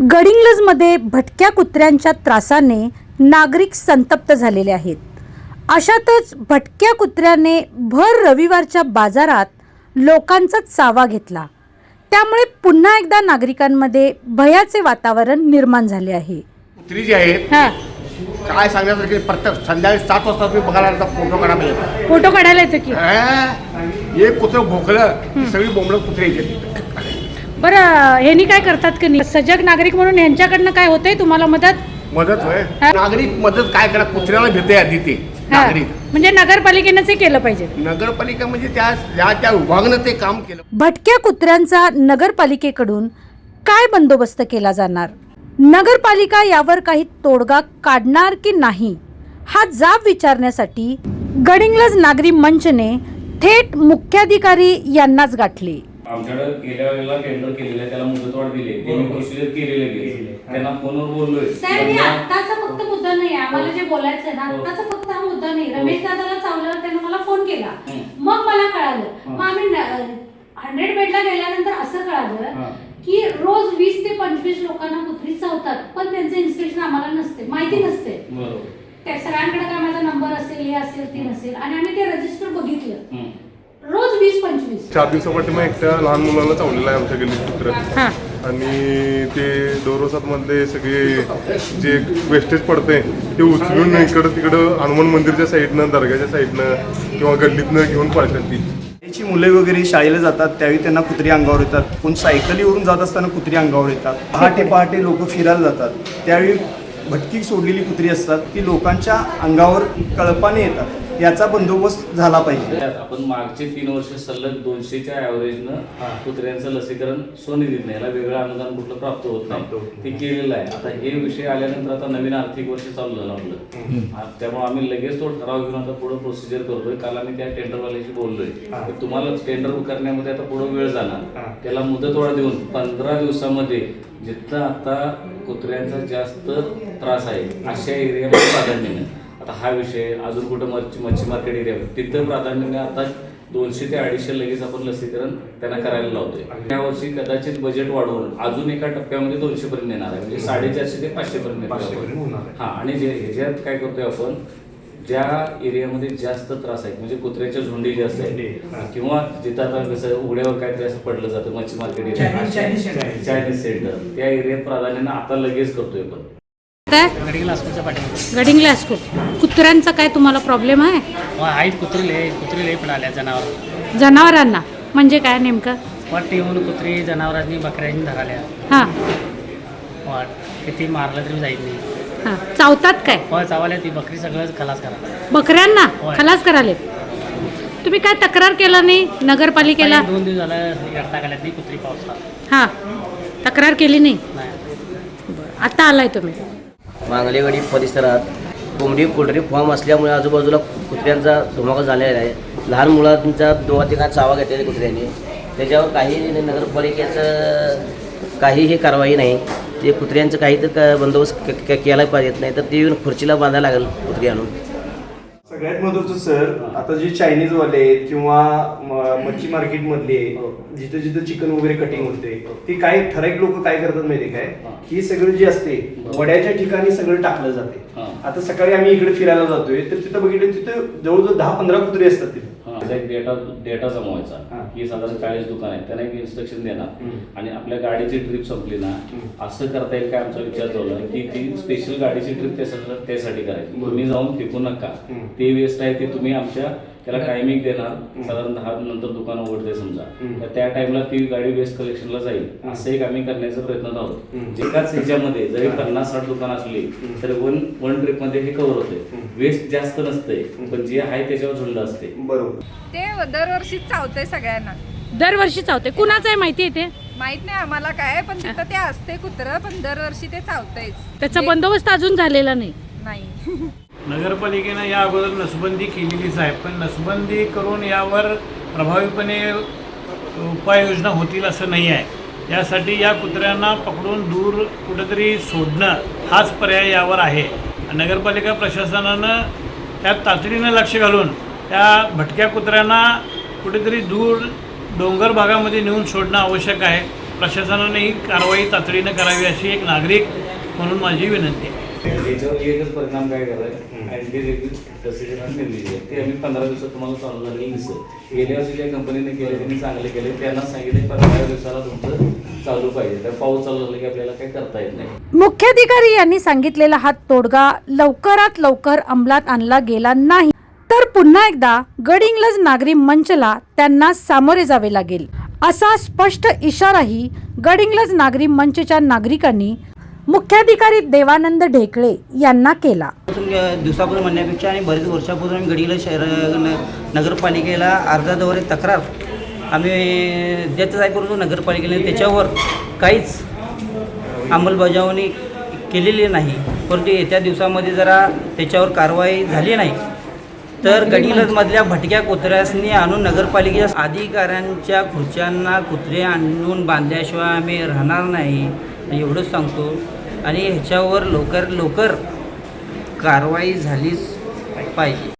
गडिंग्लजमध्ये भटक्या कुत्र्यांच्या त्रासाने नागरिक संतप्त झालेले आहेत. अशातच भटक्या कुत्र्याने भर रविवारच्या बाजारात लोकांचा चावा घेतला. त्यामुळे पुन्हा एकदा नागरिकांमध्ये भयाचे वातावरण निर्माण झाले आहे. कुत्री जी आहेत काय सांगण्यासारखे प्रत्येक संध्याकाळी सात वाजता तुम्ही बघायला फोटो काढा पाहिजे फोटो काढायला येतो की. एक कुत्रं भोकलं की सगळी बोंबलं कुत्रे येते बरं ह्यांनी काय करतात की नाही? सजग नागरिक म्हणून यांच्याकडनं काय होतंय तुम्हाला मदत? मदत होय. हा. नागरिक मदत काय करा कुत्र्याला भेटे आधी ते हा. नागरिक. म्हणजे नगरपालिकेनंच हे केलं पाहिजे. नगरपालिका म्हणजे त्या त्या त्या विभागानं ते काम केलं. भटक्या कुत्र्यांचा नगरपालिकेकडून काय बंदोबस्त केला जाणार? नगरपालिका यावर काही तोडगा काढणार की नाही? हा जाब विचारण्यासाठी गडिंग्लज नागरी मंचने थेट मुख्याधिकारी यांनाच गाठले. आमच्याकडे गेल्या वेळेला टेंडर केलेलं आहे त्याला मुदतवाढ दिली आहे. ते मी प्रोसिजर केलेले गेले त्यांना फोनवर बोललोय. साहेब हे त्यांना- आत्ताचा फक्त मुद्दा नाही आम्हाला जे बोलायचं आहे ना आत्ताचा फक्त हा मुद्दा नाही. रमेश दादाला चावल्यावर त्याने मला फोन केला. मग मला कळालं. मग आम्ही हंड्रेड बेडला गेल्यानंतर असं कळालं की रोज वीस ते पंचवीस लोकांना कुत्री चावतात पण त्यांचं इन्स्पेक्शन आम्हाला नसते. माहिती नसते. बरोबर. त्या सगळ्यांकडे काय माझा नंबर असेल हे असेल ते नसेल. आणि आम्ही ते रजिस्टर बघितलं. रोज वीस पंचवीस. चार दिवसापाठी मग एकट्या लहान मुलाला चावलेलं आहे आमच्या गल्लीत कुत्र आणि ते डोरोसातमधले सगळे जे वेस्टेज पडते ते उचलून इकडं तिकडं हनुमान मंदिरच्या साईडनं दर्ग्याच्या साईडनं किंवा गल्लीतनं घेऊन पळतात ती. त्याची मुले वगैरे शाळेला जातात त्यावेळी त्यांना कुत्री अंगावर येतात. कोण सायकलीवरून जात असताना कुत्री अंगावर येतात. पहाटे पहाटे लोक फिरायला जातात. त्यावेळी भटकी सोडलेली कुत्री असतात. ती लोकांच्या अंगावर कळपाने येतात. याचा बंदोबस्त झाला पाहिजे. आपण मागचे तीन वर्ष सलग दोनशेच्या ॲव्हरेजनं कुत्र्यांचं लसीकरण स्वनिधीतनं याला वेगळं अनुदान कुठलं प्राप्त होत नाही. ते केलेलं आहे. आता हे विषय आल्यानंतर आता नवीन आर्थिक वर्ष चालू झालं आपलं. त्यामुळे आम्ही लगेच तो ठराव घेऊन आता पुढे प्रोसिजर करतोय. काल आम्ही त्या टेंडरवाल्याशी बोललोय. तुम्हाला टेंडर करण्यामध्ये आता पुढे वेळ जाणार. त्याला मुदतवाढ देऊन पंधरा दिवसामध्ये जिथं आता कुत्र्यांचा जास्त त्रास आहे अशा एरियामध्ये प्राधान्याने आता हा विषय अजून कुठं मच्छी मच्छी मार्केट एरिया तिथं प्राधान्याने आता दोनशे ते अडीचशे लगेच आपण लसीकरण त्यांना करायला लावतोय. या वर्षी कदाचित बजेट वाढवून अजून एका टप्प्यामध्ये दोनशे पर्यंत येणार आहे. म्हणजे साडेचारशे ते पाचशे पर्यंत. हा आणि जे ह्याच्यात काय करतोय आपण ज्या एरियामध्ये जास्त त्रास आहे म्हणजे कुत्र्याच्या झुंडी जास्त आहेत किंवा जिथं आता कसं उघड्यावर काहीतरी असं पडलं जातं मच्छी मार्केट एरिया चायनीज सेंटर त्या एरियात प्राधान्यानं आता लगेच करतोय आपण. गडिंगला स्कूल कुत्र्यांचा काय तुम्हाला प्रॉब्लेम आहे? आहेत कुत्रीले कुत्रीले पण आल्या जनावर. जनावरांना. म्हणजे काय नेमकं? वाट येऊन कुत्री जनावरांनी बकऱ्यांनी धराल्या. हां. वाट किती मारलं तरी जाईल नाही. हां. चावतात काय? व चावाल्या ती बकरी सगळं खलास करा बकऱ्यांना? होय. खलास कराले तुम्ही काय तक्रार केला नाही? नगरपालिकेला? दोन दिवस झालं ती कुत्री पावसात हां. तक्रार केली नाही? नाही. आता आलाय तुम्ही. मांगलेवाडी परिसरात कोंबडी पोल्ट्री फॉर्म असल्यामुळे आजूबाजूला कुत्र्यांचा धुमाका झालेला आहे. लहान मुलांचा दोघा तिघा चावा घेतलेल्या कुत्र्याने. त्याच्यावर काही नगरपालिकेचं काहीही कारवाई नाही. ते कुत्र्यांचं काही तर बंदोबस्त के- केला पाहिजेत नाही तर ते येऊन खुर्चीला बांधायला लागेल कुत्री आणून सगळ्यात महत्वाचं सर आता जे चायनीजवाले आहेत किंवा म- मच्छी मार्केट मधले जिथं जिथं चिकन वगैरे कटिंग होते ते काय ठराविक लोक काय करतात माहितीये काय? ही. सगळं जे असते वड्याच्या ठिकाणी सगळं टाकलं जाते. हा. आता सकाळी आम्ही इकडे फिरायला जातोय तर तिथं बघितलं तिथं जवळजवळ दहा पंधरा कुत्रे असतात तिथे. त्याचा एक डेटा डेटा हा. जमवायचा की साधारण चाळीस दुकान आहेत त्यांना एक इन्स्ट्रक्शन देणार आणि आपल्या गाडीची ट्रिप संपली ना असं करता येईल काय आमचा विचार चालला की ती स्पेशल गाडीची ट्रिप त्यासाठी करायची. तुम्ही जाऊन फेकू नका. ते वेस्ट आहे ते तुम्ही आमच्या त्याला टायमिंग देणार. साधारण दहा नंतर दुकान उघडते समजा. तर त्या टाइमला ती गाडी वेस्ट कलेक्शनला जाईल. असं एक आम्ही करण्याचा प्रयत्न आहोत एकाच ह्याच्यामध्ये जरी पन्नास साठ दुकान असली तर वन वन ट्रिपमध्ये हे कव्हर होते. वेस्ट जास्त नसते पण जे आहे त्याच्यावर झुंड असते. बरोबर. ते दरवर्षी चावतंय सगळ्यांना. दरवर्षी चावते. कुणाचं आहे माहिती आहे ते? माहीत नाही आम्हाला काय पण तिथं ते असते कुत्रं पण दरवर्षी ते चावतंयच. त्याचा बंदोबस्त अजून झालेला नाही. नाही. नगरपालिकेनं या अगोदर नसबंदी केलेलीच आहे पण नसबंदी करून यावर प्रभावीपणे उपाययोजना होतील असं नाही आहे. यासाठी या कुत्र्यांना पकडून दूर कुठेतरी सोडणं हाच पर्याय यावर आहे. नगरपालिका प्रशासनानं त्यात तातडीनं लक्ष घालून त्या भटक्या कुत्र्यांना कुठेतरी दूर डोंगर भागामध्ये नेऊन सोडणं आवश्यक आहे. प्रशासनाने ही कारवाई तातडीनं करावी अशी एक नागरिक म्हणून माझी विनंती आहे. याच्यावर एकच परिणाम काय करायला ते आम्ही पंधरा दिवसात तुम्हाला चालू झालेलं दिसत गेल्या वर्षी ज्या कंपनीने केले त्यांनी चांगले केले. त्यांना सांगितले पंधरा दिवसाला तुमचं चालू पाहिजे. तर पाऊस चालू झाला की आपल्याला काही करता येत नाही. मुख्याधिकारी यांनी सांगितलेला हा तोडगा लवकरात लवकर अंमलात आणला गेला नाही. तर पुन्हा एकदा गडिंग्लज नागरी मंचला त्यांना सामोरे जावे लागेल. असा स्पष्ट इशाराही गडिंग्लज नागरी मंचच्या नागरिकांनी मुख्याधिकारी देवानंद ढेकळे यांना केला. दिवसापासून म्हणण्यापेक्षा आणि बरेच वर्षापासून आम्ही गडीला शहर नगरपालिकेला अर्जाद्वारे तक्रार आम्ही देतच आहे परंतु नगरपालिकेने त्याच्यावर काहीच अंमलबजावणी केलेली नाही. परंतु येत्या दिवसामध्ये जरा त्याच्यावर कारवाई झाली नाही तर गडिंग्लजमधल्या भटक्या कुत्र्यासनी आणून नगरपालिकेच्या अधिकाऱ्यांच्या खुर्च्यांना कुत्रे आणून बांधल्याशिवाय आम्ही राहणार नाही. एवढंच सांगतो. आणि ह्याच्यावर लवकर लवकर कारवाई झालीच पाहिजे.